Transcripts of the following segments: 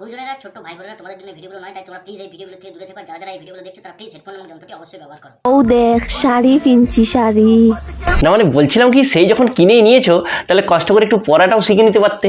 গুরুজনেরা ছোট ভাই বোনেরা তোমাদের জন্য ভিডিওগুলো নয় তাই তোমরা প্লিজ এই ভিডিওগুলো থেকে দূরে থেকো। যারা যারা এই ভিডিওগুলো দেখছ তারা প্লিজ হেডফোন এবং যন্ত্রটি অবশ্যই ব্যবহার করো। ও দেখ শাড়ি কিনছি শাড়ি। না মানে বলছিলাম কি সেই যখন কিনেই নিয়েছো তাহলে কষ্ট করে একটু পড়াটাও শিখে নিতে পারতে।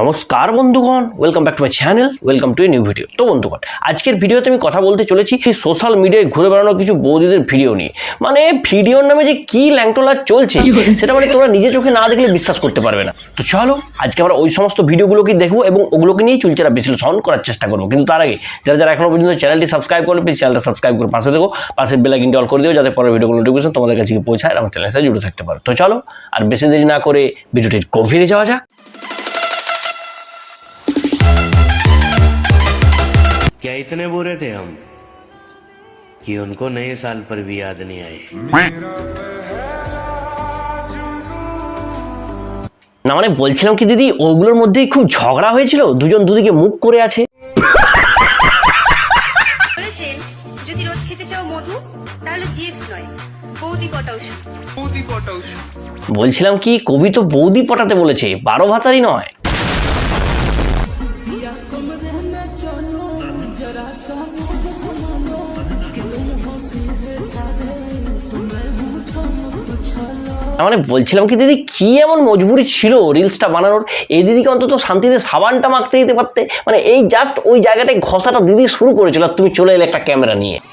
নমস্কার বন্ধুগণ welcome back to my channel welcome to a new video তো বন্ধুগণ আজকের ভিডিওতে আমি কথা বলতে চলেছি সোশ্যাল মিডিয়ায় ঘুরে বেড়ানো কিছু বৌদিদের ভিডিও নিয়ে। মানে ভিডিওর নামে যে কী ল্যাংটোলা চলছে সেটা মানে তোমরা নিজে চোখে না দেখলে বিশ্বাস করতে পারবে না। তো চলো আজকে আমরা ওই সমস্ত ভিডিওগুলোকে দেখব এবং ওগুলোকে নিয়েই চুলচেরা বিশ্লেষণ করার চেষ্টা করব। কিন্তু তার আগে যারা যারা এখনও পর্যন্ত চ্যানেলটি সাবস্ক্রাইব করবে প্লিজ চ্যানেলটা সাবস্ক্রাইব করে পাশে দেখো পাশের বেলাইকিনটি অল করে দিও যাতে পরের ভিডিওগুলো নোটিফিকেশন তোমাদের কাছে পৌঁছায় আর আমার চ্যানেলের সাথে জুড়ে থাকতে পারো। তো চলো আর বেশি দেরি না করে ভিডিওটির গভীরে যাওয়া যাক। क्या इतने बुरे थे हम कि उनको नए साल पर भी याद नहीं आई না মানে বলছিলাম কি দিদি ওগুলোর মধ্যেই খুব ঝগড়া হয়েছিল দুজন দুদিকে মুখ করে আছে বলেছেন যদি রোজ খেতে চাও মধু তাহলে জিএফ নয় বৌদি কটা ওষুধ বলছিলাম কি কবি তো বৌদি পটাতে বলেছে বারো ভাতারই নয় মানে বলছিলাম কি দিদি, কি এমন মজবুরি ছিল রিলসটা বানানোর? এই দিদিকে অন্তত শান্তিতে সাবানটা মাখতে দিতে পারতে? মানে এই জাস্ট ওই জায়গাটায় ঘষাটা দিদি শুরু করেছিল আর তুমি চলে এলে একটা ক্যামেরা নিয়ে।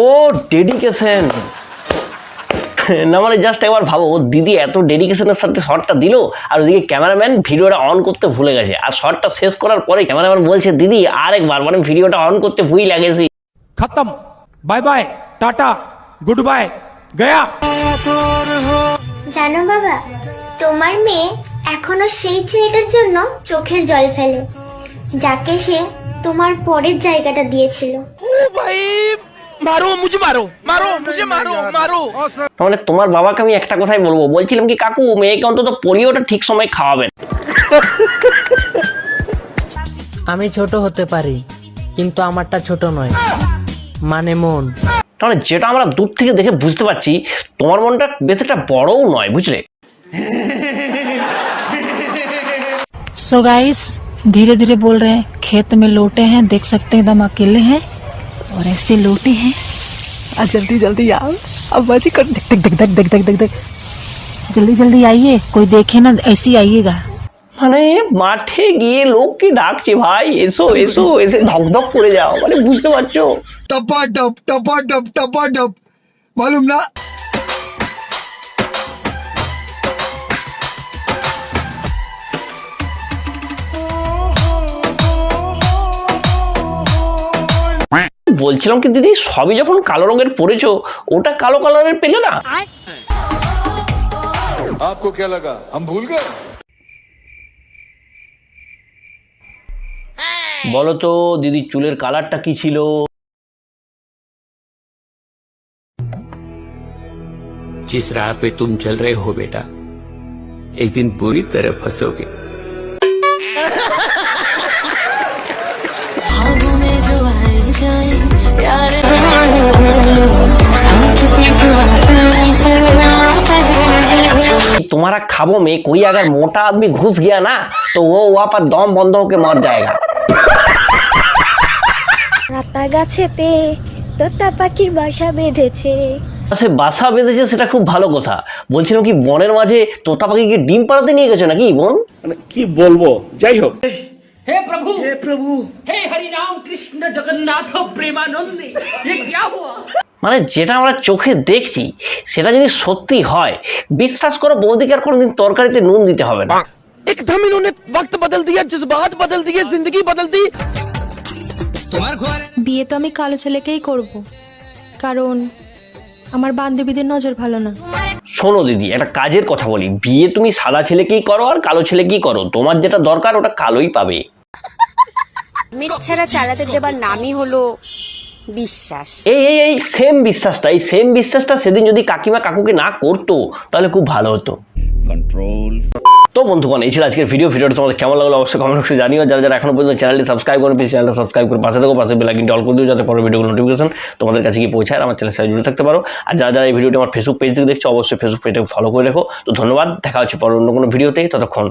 ও ডেডিকেশন না মানে জাস্ট একবার ভাবো ও দিদি এত ডেডিকেশনের সাথে শটটা দিল আর ওদিকে ক্যামেরাম্যান ভিডিওটা অন করতে ভুলে গেছে। আর শটটা শেষ করার পরে ক্যামেরাম্যান বলছে দিদি আরেকবার মানে ভিডিওটা অন করতে ভুই লাগেছি। খতম। Bye bye tata goodbye গয়া। জানো বাবা তোমার মেয়ে এখনও সেই ছেলেটার জন্য চোখের জল ফেলে যাকে সে তোমার পরের জায়গাটা দিয়েছিল। ও ভাই! মানে তোমার বাবাকে আমি একটা কথাই বলবো বলছিলাম কি কাকু মেয়েকে অন্তত পোলিওটা ঠিক সময় খাওয়াবেন আমি ছোট হতে পারি কিন্তু আমারটা ছোট নয় মানে মন তাহলে যেটা আমরা দূর থেকে দেখে বুঝতে পারছি তোমার মনটা বেশ একটা বড়ও নয় বুঝলে सो गाइस धीरे धीरे बोल रहे हैं खेत में लोटे हैं देख सकते हैं एकदम अकेले हैं और ऐसे लोटे हैं आ जल्दी जल्दी आओ अब बाजी कर देख देख देख देख देख देख देख जल्दी जल्दी आइए कोई देखे ना ऐसे ही आइएगा মানে মাঠে গিয়ে লোককে ডাকছে ভাই এসো এসো এসে ধকধক করে যাও মানে বুঝতে পারছো टपा टप टपा टप टपा टप मालूम ना বলছিলাম কি দিদি সবই যখন কালো রঙের পরেছো ওটা কালো কালারের পেলে না आपको क्या लगा हम भूल गए বলো তো দিদি চুলের কালারটা কি ছিল जिस राह पे तुम चल रहे हो बेटा एक दिन बुरी तरह फंसोगे तुम्हारा खाबों में कोई अगर मोटा आदमी घुस गया ना तो वो वहां पर दम बंद होके मर जाएगा রাতা গাছেতে তোতা পাখির বাসা বেঁধেছে সে বাসা বেঁধেছে সেটা খুব ভালো কথা বলছিলাম কি বনের মাঝে তোতা পাখিকে ডিম পাড়াতে নিয়ে গেছে নাকি বোন কি বলবো যাই হোক মানে যেটা আমরা চোখে দেখছি সেটা যদি সত্যি হয় বিশ্বাস করো বৌদিকে আর কোনোদিন তরকারিতে নুন দিতে হবে না एकदम इन्होंने वक्त बदल दिया जज्बात बदल दिए जिंदगी बदल दी বিয়ে তো আমি কালো ছেলেকেই করব কারণ আমার বান্ধবীদের নজর ভালো না শোনো দিদি একটা কাজের কথা বলি বিয়ে তুমি সাদা ছেলেকেই করো আর কালো ছেলেকেই করো তোমার যেটা দরকার ওটা কালোই পাবে মেট ছাড়া চালাতে দেবার নামই হলো বিশ্বাস। এই এই এই সেম বিশ্বাসটা এই সেম বিশ্বাসটা সেদিন যদি কাকিমা কাকুকে না করতো তাহলে খুব ভালো হতো। কন্ট্রোল তো বন্ধুগণ এই ছিল আজকের ভিডিও ভিডিওটা তোমাদের কেমন লাগল অবশ্যই কমেন্ট বক্সে জানিও। যারা যারা এখনও পর্যন্ত চ্যানেলটি সাবস্ক্রাইব করে প্লিজ চ্যানেলটা সাবস্ক্রাইব করে পাশে থাকো পাশে বেলাকিনটা অল করে দিও যাতে পরের ভিডিওগুলো নোটিফিকেশন তোমাদের কাছে গিয়ে পৌঁছায় আমার চ্যানেল সাথে জুড়ে থাকতে পারো। আর যারা যারা এই ভিডিওটি আমার ফেসবুক পেজ থেকে দেখছ অবশ্যই ফেসবুক পেজটাকে ফলো করে রেখো। তো ধন্যবাদ দেখা হচ্ছে পর অন্য কোনো ভিডিওতে ততক্ষণ।